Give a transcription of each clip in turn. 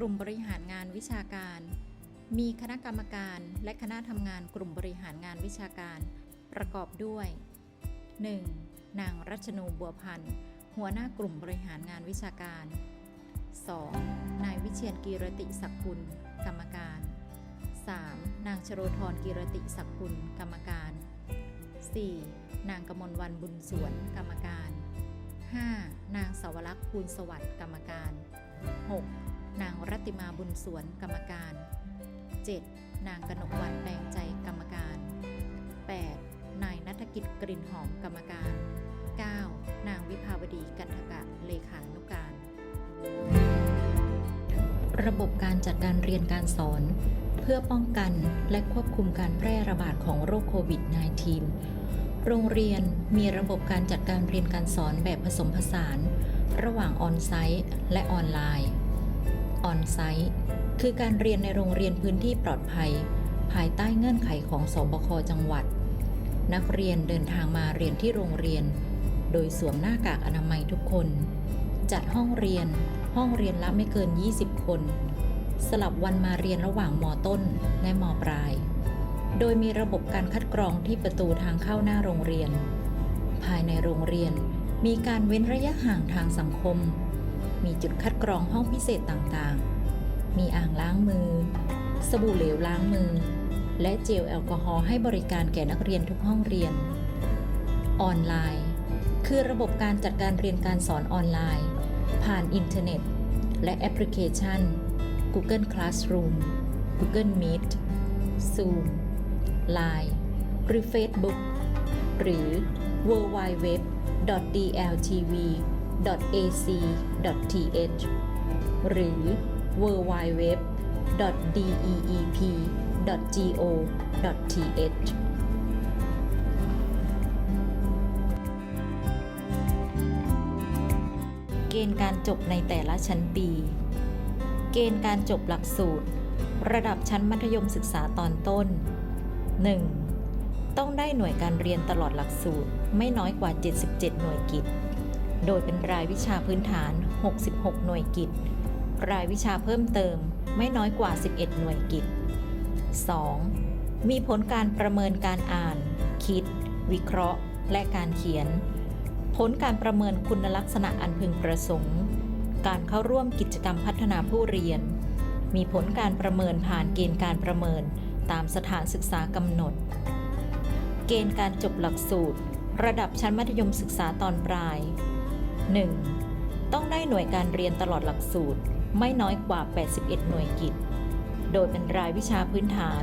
ลุ่มบริหารงานวิชาการ มีคณะกรรมการและคณะทำงานกลุ่มบริหารงานวิชาการ ประกอบด้วย 1. นางรัชนูบัวพันธ์หัวหน้ากลุ่มบริหารงานวิชาการ 2. นายวิเชียนกีรติศักกุล กรรมการ 3. นางชโรธรกีรติศักกุล กรรมการ 4. นางกมลวันบุญสวน กรรมการ 5. นางสาวรักษ์ภูลสวัสดิ์ กรรมการ 6. นางรัติมาบุญสวนกรรมการ 7. นางกนกวันแปลงใจกรรมการ 8. นายนัฐกิจกลิ่นหอมกรรมการ 9. นางวิภาวดีกันทกะเลขานุการ ระบบการจัดการเรียนการสอน เพื่อป้องกันและควบคุมการแพร่ระบาดของโรคโควิด -19 โรงเรียนมีระบบการจัดการเรียนการสอนแบบผสมผสาน ระหว่างออนไซต์และออนไลน์ ออนไซต์คือการเรียนในโรงเรียนพื้นที่ปลอดภัย ภายใต้เงื่อนไขของสบคจังหวัด นักเรียนเดินทางมาเรียนที่โรงเรียน โดยสวมหน้ากากอนามัยทุกคน จัดห้องเรียน ห้องเรียนละไม่เกิน 20 คน สลับวันมาเรียนระหว่างมต้นและมปลาย โดยมีระบบการคัดกรองที่ประตูทางเข้าหน้าโรงเรียน ภายในโรงเรียนมีการเว้นระยะห่างทางสังคม มีจุดคัดกรองห้องพิเศษต่างๆ มีอ่างล้างมือ สบู่เหลวล้างมือ และเจลแอลกอฮอล์ให้บริการแก่นักเรียนทุกห้องเรียน ออนไลน์ คือระบบการจัดการเรียนการสอนออนไลน์ ผ่านอินเทอร์เน็ต และแอปพลิเคชัน Google Classroom Google Meet Zoom Line หรือ Facebook หรือ w w w d l t v www.dltv.ac.th หรือ www.deep.go.th เกณฑ์การจบในแต่ละชั้นปี เกณฑ์การจบหลักสูตร ระดับชั้นมัธยมศึกษาตอนต้น 1. ต้องได้หน่วยการเรียนตลอดหลักสูตรไม่น้อยกว่า 77 หน่วยกิต โดยเป็นรายวิชาพื้นฐาน 66 หน่วยกิตรายวิชาเพิ่มเติมไม่น้อยกว่า 11 หน่วยกิต 2. มีผลการประเมินการอ่าน คิด วิเคราะห์ และการเขียน ผลการประเมินคุณลักษณะอันพึงประสงค์ การเข้าร่วมกิจกรรมพัฒนาผู้เรียน มีผลการประเมินผ่านเกณฑ์การประเมินตามสถานศึกษากำหนด เกณฑ์การจบหลักสูตร ระดับชั้นมัธยมศึกษาตอนปลาย 1. ต้องได้หน่วยการเรียนตลอดหลักสูตรไม่น้อยกว่า 81 หน่วยกิตโดยเป็นรายวิชาพื้นฐาน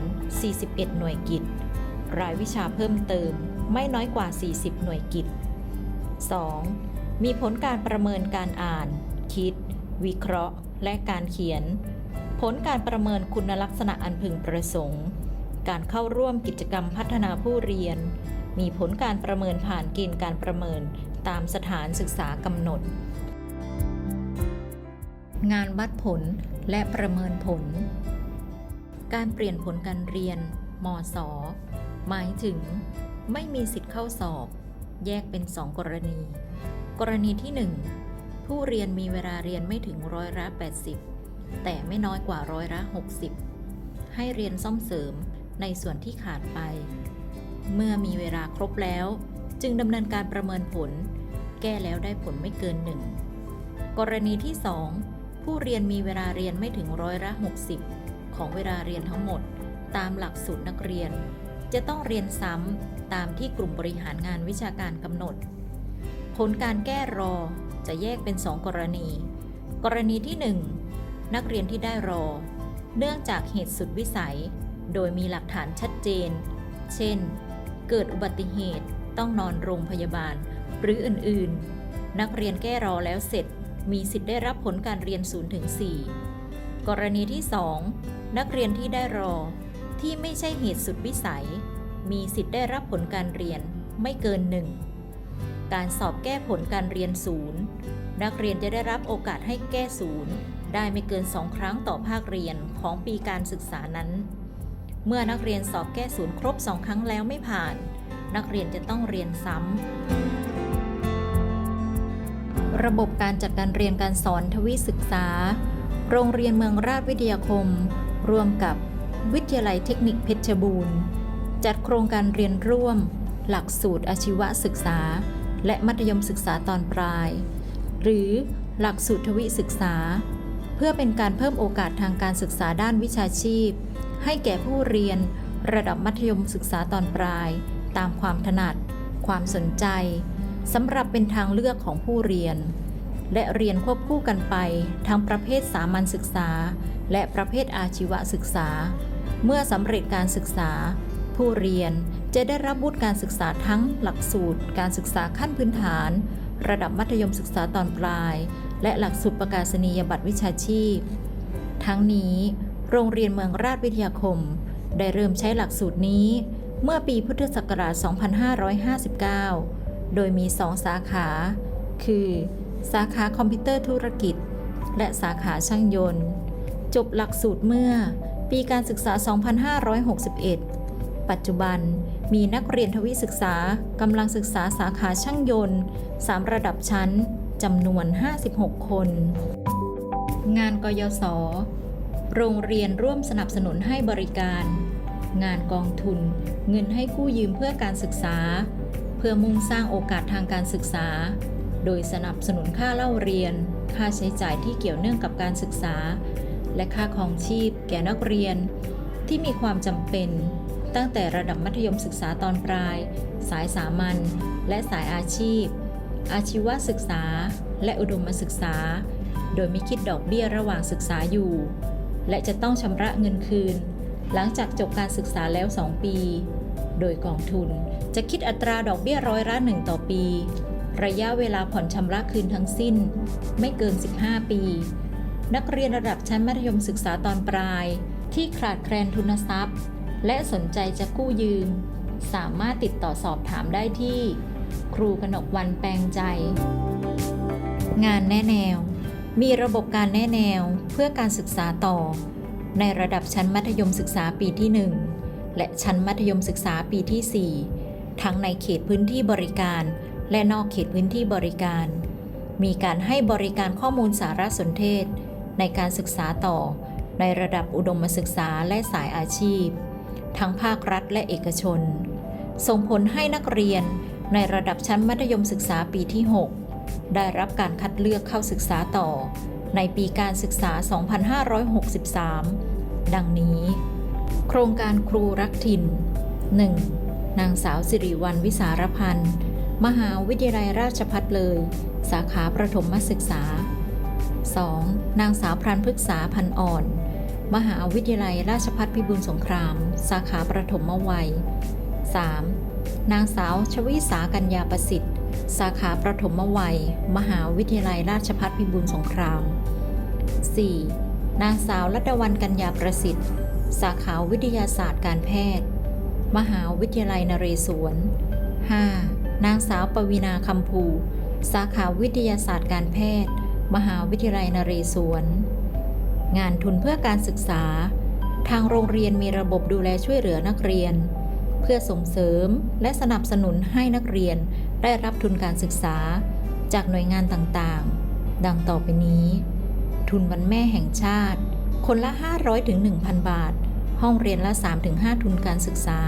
41 หน่วยกิตรายวิชาเพิ่มเติมไม่น้อยกว่า 40 หน่วยกิต 2. มีผลการประเมินการอ่าน คิด วิเคราะห์ และการเขียน ผลการประเมินคุณลักษณะอันพึงประสงค์ การเข้าร่วมกิจกรรมพัฒนาผู้เรียน มีผลการประเมินผ่านเกณฑ์การประเมิน ตามสถานศึกษากำหนด งานวัดผลและประเมินผล การเปลี่ยนผลการเรียนมศหมายถึง ไม่มีสิทธิ์เข้าสอบ แยกเป็น2กรณี กรณีที่ 1 ผู้เรียนมีเวลาเรียนไม่ถึงร้อยละ80 แต่ไม่น้อยกว่าร้อยละ60 ให้เรียนซ่อมเสริมในส่วนที่ขาดไป เมื่อมีเวลาครบแล้ว จึงดำเนินการประเมินผล แก้แล้วได้ผลไม่เกินหนึ่งกรณีที่ 2 ผู้เรียนมีเวลาเรียนไม่ถึงร้อยละ 60 ของเวลาเรียนทั้งหมด ตามหลักสูตรนักเรียน จะต้องเรียนซ้ำตามที่กลุ่มบริหารงานวิชาการกำหนด ผลการแก้รอจะแยกเป็น 2 กรณี กรณีที่ 1 นักเรียนที่ได้รอ เนื่องจากเหตุสุดวิสัย โดยมีหลักฐานชัดเจน เช่น เกิดอุบัติเหตุต้องนอนโรงพยาบาล หรืออื่นๆ นักเรียนแก้รอแล้วเสร็จ มีสิทธิ์ได้รับผลการเรียน0ถึง4กรณีที่ 2 นักเรียนที่ได้รอ ที่ไม่ใช่เหตุสุดวิสัย มีสิทธิ์ได้รับผลการเรียนไม่เกิน 1 การสอบแก้ผลการเรียนศูนย์นักเรียนจะได้รับโอกาสให้แก้ศูนย์ได้ไม่เกิน 2 ครั้งต่อภาคเรียนของปีการศึกษานั้น เมื่อนักเรียนสอบแก้ศูนย์ครบ 2 ครั้งแล้วไม่ผ่านนักเรียนจะต้องเรียนซ้ำ ระบบการจัดการเรียนการสอนทวิศึกษา โรงเรียนเมืองราชวิทยาคมร่วมกับวิทยาลัยเทคนิคเพชรบูรณ์ จัดโครงการเรียนร่วม หลักสูตรอาชีวศึกษา และมัธยมศึกษาตอนปลาย หรือหลักสูตรทวิศึกษา เพื่อเป็นการเพิ่มโอกาสทางการศึกษาด้านวิชาชีพ ให้แก่ผู้เรียนระดับมัธยมศึกษาตอนปลาย ตามความถนัด ความสนใจ สำหรับเป็นทางเลือกของผู้เรียน และเรียนควบคู่กันไปทั้งประเภทสามัญศึกษา และประเภทอาชีวศึกษา เมื่อสำเร็จการศึกษา ผู้เรียนจะได้รับวุฒิการศึกษาทั้งหลักสูตร การศึกษาขั้นพื้นฐาน ระดับมัธยมศึกษาตอนปลาย และหลักสูตรประกาศนียบัตรวิชาชีพ ทั้งนี้ โรงเรียนเมืองราชวิทยาคม ได้เริ่มใช้หลักสูตรนี้ เมื่อปีพุทธศักราช 2559 โดยมีสองสาขา คือ สาขาคอมพิวเตอร์ธุรกิจ และสาขาช่างยนต์ จบหลักสูตรเมื่อปีการศึกษา 2561 ปัจจุบันมีนักเรียนทวิศึกษากำลังศึกษาสาขาช่างยนต์ 3 ระดับชั้นจำนวน 56 คน งานกยศ โรงเรียนร่วมสนับสนุนให้บริการ งานกองทุน เงินให้กู้ยืมเพื่อการศึกษา เพื่อมุ่งสร้างโอกาสทางการศึกษา โดยสนับสนุนค่าเล่าเรียน ค่าใช้จ่ายที่เกี่ยวเนื่องกับการศึกษา และค่าครองชีพ แก่นักเรียน ที่มีความจำเป็น ตั้งแต่ระดับมัธยมศึกษาตอนปลาย สายสามัญและสายอาชีพ อาชีวศึกษา และอุดมศึกษา โดยไม่คิดดอกเบี้ยระหว่างศึกษาอยู่ และจะต้องชำระเงินคืน หลังจากจบการศึกษาแล้ว 2 ปี โดยกองทุนจะคิดอัตราดอกเบี้ยร้อยละหนึ่งต่อปี ระยะเวลาผ่อนชำระคืนทั้งสิ้น ไม่เกิน 15 ปี นักเรียนระดับชั้นมัธยมศึกษาตอนปลาย ที่ขาดแคลนทุนทรัพย์ และสนใจจะกู้ยืม สามารถติดต่อสอบถามได้ที่ ครูกนกวันแปลงใจ งานแนะแนว มีระบบการแนะแนวเพื่อการศึกษาต่อ ในระดับชั้นมัธยมศึกษาปีที่ 1 และชั้นมัธยมศึกษาปีที่ 4 ทั้งในเขตพื้นที่บริการ และนอกเขตพื้นที่บริการ มีการให้บริการข้อมูลสารสนเทศ ในการศึกษาต่อ ในระดับอุดมศึกษาและสายอาชีพ ทั้งภาครัฐและเอกชน ส่งผลให้นักเรียนในระดับชั้นมัธยมศึกษาปีที่ 6 ได้รับการคัดเลือกเข้าศึกษาต่อ ในปีการศึกษา 2563 ดังนี้ โครงการครูรักถิ่น 1. นางสาวสิริวัลวิสารพันธ์ มหาวิทยาลัยราชพัฒเลย สาขาประถมศึกษา 2. นางสาวพรันพฤกษาพันอ่อน มหาวิทยาลัยราชพัฒพิบูลสงคราม สาขาประถมวัย 3. นางสาวชวิสากัญญาประสิทธิ์ สาขาประถมวัย มหาวิทยาลัยราชพัฒพิบูลสงคราม 4. นางสาวรัตวันกัญญาประสิทธิ์ สาขาวิทยาศาสตร์การแพทย์ มหาวิทยาลัยนเรศวร 5. นางสาวปวีนาคำภู สาขาวิทยาศาสตร์การแพทย์ มหาวิทยาลัยนเรศวร งานทุนเพื่อการศึกษา ทางโรงเรียนมีระบบดูแลช่วยเหลือนักเรียน เพื่อส่งเสริมและสนับสนุนให้นักเรียนได้รับทุนการศึกษา จากหน่วยงานต่างๆ ดังต่อไปนี้ ทุนวันแม่แห่งชาติ คนละ 500-1,000 บาท ห้องเรียนละ 3-5 ทุนการศึกษา